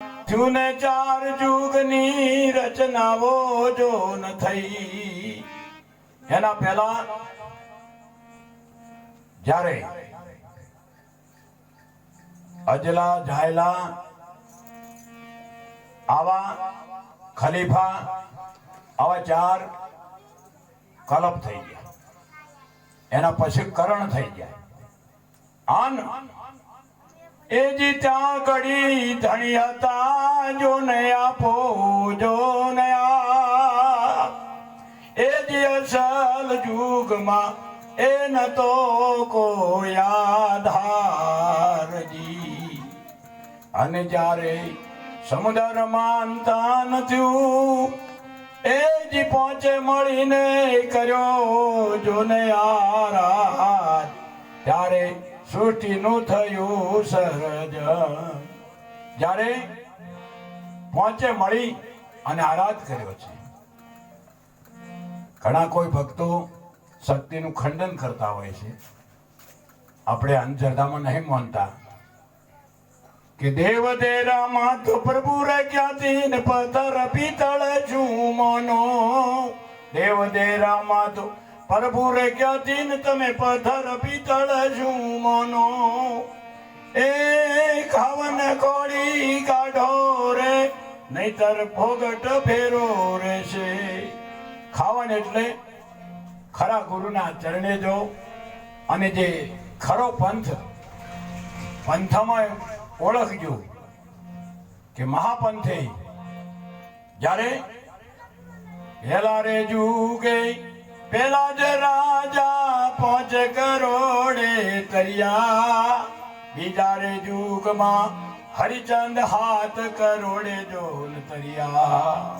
જૂને ચાર જુગની રચનાઓ જો ન થઈ. એના પહેલા જ્યારે અજલા જાયલા, આવા ખલીફા, આવા ચાર કલપ થઈ ગયા. એના પછી કરણ થઈ ગયા. આન એ જી ત્યાં કડી ધણી હતા, જો ને આપો જો ને એ જી અસલ જુગમાં એ ન તો કોઈ આધારજી. અને જ્યારે સમુદર માનતા નથી એ જી પહોંચે મળીને કર્યો જોને આરા ત્યારે સૃષ્ટિનું થયું સહજ જ્યારે પહોંચે મળી અને આરાધ કર્યો છે. ઘણા કોઈ ભક્તો શક્તિનું ખંડન કરતા હોય છે. આપણે અંધશ્રદ્ધામાં નહીં માનતા. કે દેવ દેરામાં તો પ્રભુ રે ક્યાંથી ને પથ્થર પિત્તળ છું મોનો દેવ દેરામાં તો પ્રભુ રે ક્યાંથી તમે પથ્થર પિત્તળ છું મોનો એ ખાવન કોળી કાઢો રે, નહીતર ભોગટ ફેરો રહેશે. ખાવન એટલે ખરા ગુરુના ચરણે જો, અને જે ખરો પંથ, પંથમાં ઓળખજો કે મહાપંથે. જ્યારે હેલા રે જુગે પેલા જ રાજા પાંચ કરોડે તરિયા બીજા રે જુગમાં હરિચંદ હાથ કરોડે જોન તરિયા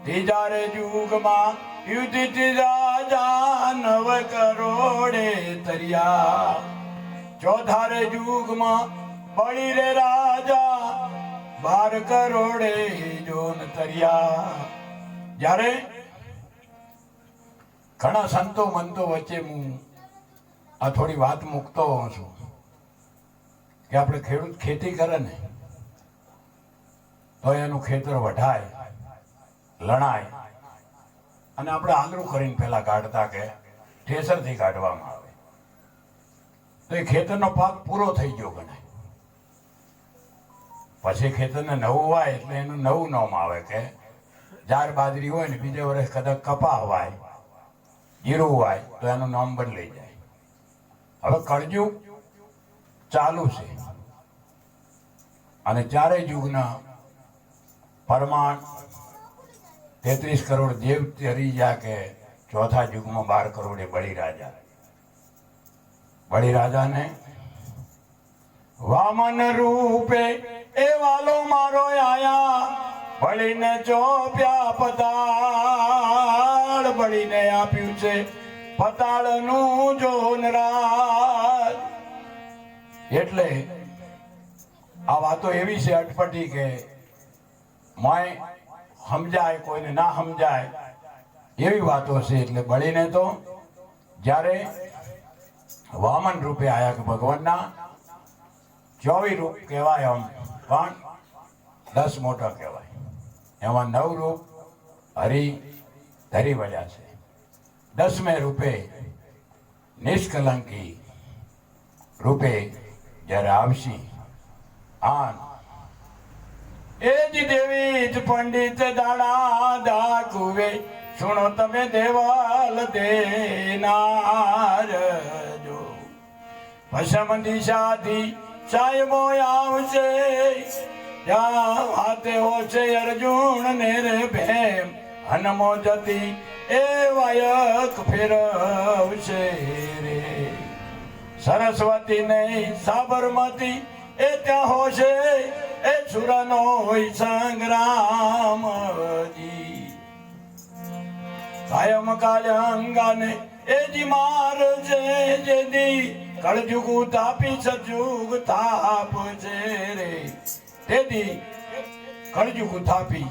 ત્રીજા રે જુગમાં યુધિષ્ઠિર રાજા નવ કરોડે તરિયા ચોથા રે જુગમાં બળી રે રાજા બાર કરોડે જોન તરિયા જ્યારે ઘણા સંતો મંતો વચ્ચે હું આ થોડી વાત મૂકતો હોઉં છું કે આપણે ખેડૂત ખેતી કરે ને, તો એનું ખેતર વઢાય, લણાય અને આપણે આંગળું કરીને પેલા કાઢતા કે ઠેસરથી કાઢવામાં આવે. તો એ ખેતરનો પાક પૂરો થઈ ગયો ગણાય. પછી ખેતરને નવું વાય એટલે એનું નવું નામ આવે કે, જાર બાજરી હોય ને બીજે વર્ષ કદાચ કપા વાય જીરું હોય તો એનું નામ બદલાઈ જાય. હવે કળજુગ ચાલુ છે. અને ચારે યુગના પરમાણ તેત્રીસ કરોડ દેવ તરી જા કે ચોથા યુગમાં બાર કરોડે બળી રાજા બળી રાજાને વામન રૂપે એ વાલો મારો આયા. બળીને ચોપ્યા પતાળ બળીને આપ્યું છે, પતાળનું જોનરાજ એટલે આ વાતો એવી છે અટપટી કે માય સમજાય, કોઈને ના સમજાય, એવી વાતો છે. એટલે બળીને તો જ્યારે વામન રૂપે આયા કે ભગવાનના, ચોવીસ રૂપ કહેવાય આમ, પણ દસ મોટા કહેવાય. એમાં નવ રૂપ હરિ ધરી વળ્યા છે. દસમે રૂપે નિષ્કલંકી રૂપે જ્યારે આવશી, આન એ જ દેવી જ પંડિત દાડા દાખુવે, સુણો તમે દેવાલ દેનાર જો. પશ્ચિમ દિશાથી સાહેબો આવશે જ્યાં હાથે હોશે અર્જુન ને રે ભેમ. હનમો જતી એ વાયક ફેરવશે રે. સરસ્વતી નહીં સાબરમતી એ ત્યાં હોશે. એ સુરનો હોય સંગ્રામજી કાયમ કાળંગાને એ જી માર છે જેની કળજુગ તાપી સજુગ તાપ છે રે. તેથી કળજુગ થાપી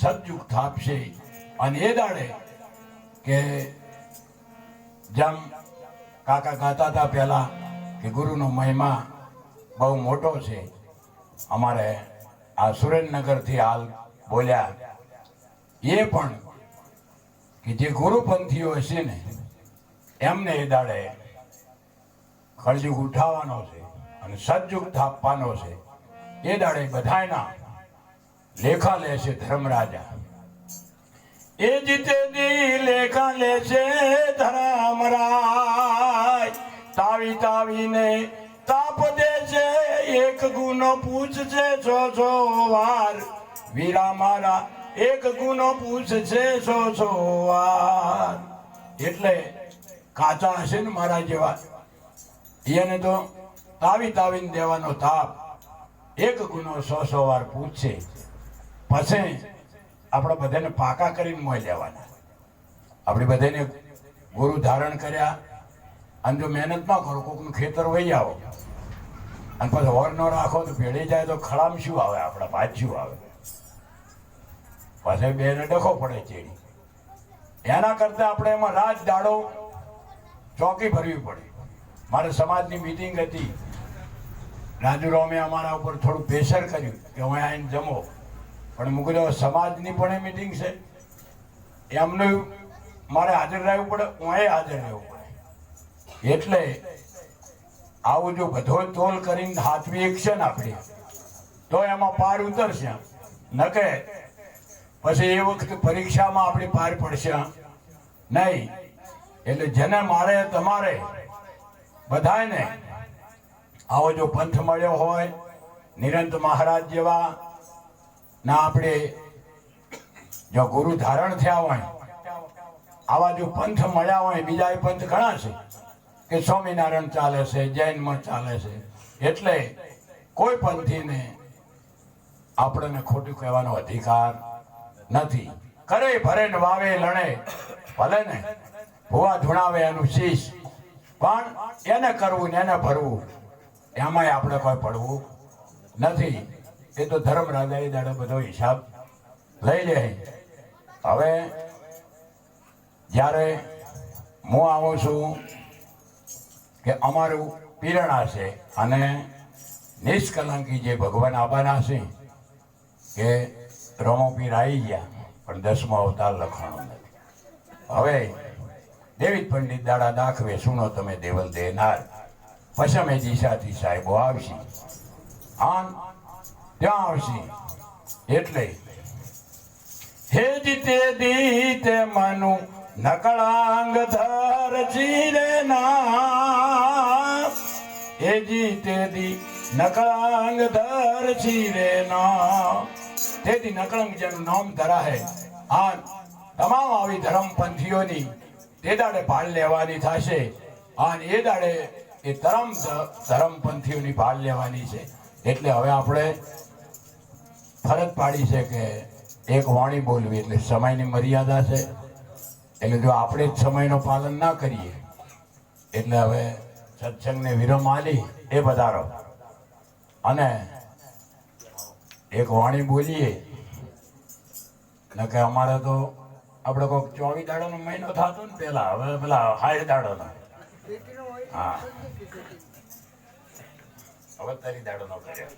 સજુગ થાપશે. અને એ દાડે કે જેમ કાકા ગાતા હતા પહેલા કે ગુરુનો મહિમા બહુ મોટો છે, અમારે આ સુરેન્દ્રનગરથી હાલ બોલ્યા. એ પણ કે જે ગુરુપંથીઓ હશે ને, એમને એ દાડે કળજુગ ઉઠાવવાનો છે અને સતયુગ થાપવાનો છે. એ દાડે બધાયના લેખા લેશે ધર્મરાજા. એ જીતે દી લેખા લેશે ધર્મરાય તાવી તાવીને તાપ દે છે, એક ગુનો પૂછશે છો છો વાર. વીરા મારા, એક ગુનો પૂછશે છો છો વાર. એટલે કાચા હશે ને મારા જેવા. એને તો તાવી તાવીને દેવાનો તાપ. એક ગુનો સો સો વાર પૂછશે પછી આપણે બધાને પાકા કરીને મોઈ લેવાના. આપણે બધાને ગુરુ ધારણ કર્યા, અને જો મહેનત ના કરો, કોકનું ખેતર વહી આવો. અને પછી હોર ન રાખો તો ભેળી જાય તો ખળામ શું આવે? આપણા ભાત શું આવે? પછી બેને ડખો પડે ચેડી. એના કરતા આપણે એમાં રાત દાડો ચોકી ભરવી પડે. મારે સમાજની મિટિંગ હતી. રાજુ રોમે અમારા ઉપર થોડું પ્રેશર કર્યું કે હું આવીને જમો. પણ મૂકી સમાજની પણ એ મિટિંગ છે. એમનું મારે હાજર રહેવું પડે, હું હાજર રહેવું પડે. એટલે આવું જો બધો તોલ કરીને હાથવી એક્શન આપણી. તો એમાં પાર ઉતરશે નકે, પછી એ વખતે પરીક્ષામાં આપણી પાર પડશે નહીં. એટલે જેને મારે તમારે બધાને આવો જો પંથ મળ્યો હોય, નિરંત મહારાજ જેવા, ના આપણે જો ગુરુ ધારણ થયા હોય, આવા જો પંથ મળ્યા હોય, બીજા પંથ ઘણા છે, કે સ્વામિનારાયણ ચાલે છે, જૈન મત ચાલે છે, એટલે કોઈ પંથીને આપણને ખોટું કહેવાનો અધિકાર નથી. કરે, ભરે ને વાવે લણે ભલે ને ભુવા ધુણાવે એનું શીશ, પણ એને કરવું ને એને ભરવું. એમાંય આપણે કોઈ પડવું નથી. એ તો ધર્મ રાજાએ દાડે બધો હિસાબ લઈ લે. હવે જ્યારે હું આવું છું કે અમારું પીરણા છે અને નિષ્કલંકી જે ભગવાન આબાના છે કે રમોપીર આવી ગયા, પણ દસમો અવતાર લખવાનો નથી. હવે દેવી પંડિત દાડા દાખવે, સુનો તમે દેવલ દેનાર. પછમે દિશાથી સાહેબો આવશે. આન ત્યાં આવશે. એટલે હે જીતે દીતે મનુ નકળાંગ ધર જીરે ના હે જીતે દી નકળાંગ ધર જીરે ના તેથી નકળંગ જેનું નામ ધરાહે. આ તમામ આવી ધર્મપંથીઓની તે દાડે ભાળ લેવાની થશે. અને એ દાડે એ ધર્મ ધર્મપંથીઓની ભાળ લેવાની છે. એટલે હવે આપણે ફરજ પાડી છે કે એક વાણી બોલવી, એટલે સમયની મર્યાદા છે. એટલે જો આપણે જ સમયનો પાલન ના કરીએ, એટલે હવે સત્સંગને વિરમ આલી, એ વધારો અને એક વાણી બોલીએ કે અમારે તો, આપણે કોઈક ચોવીસ દાડાનો મહિનો થતો ને પેલા, હવે પેલા હાઈ દાડોનો. હા. હવે તારી દાડોનો કર્યો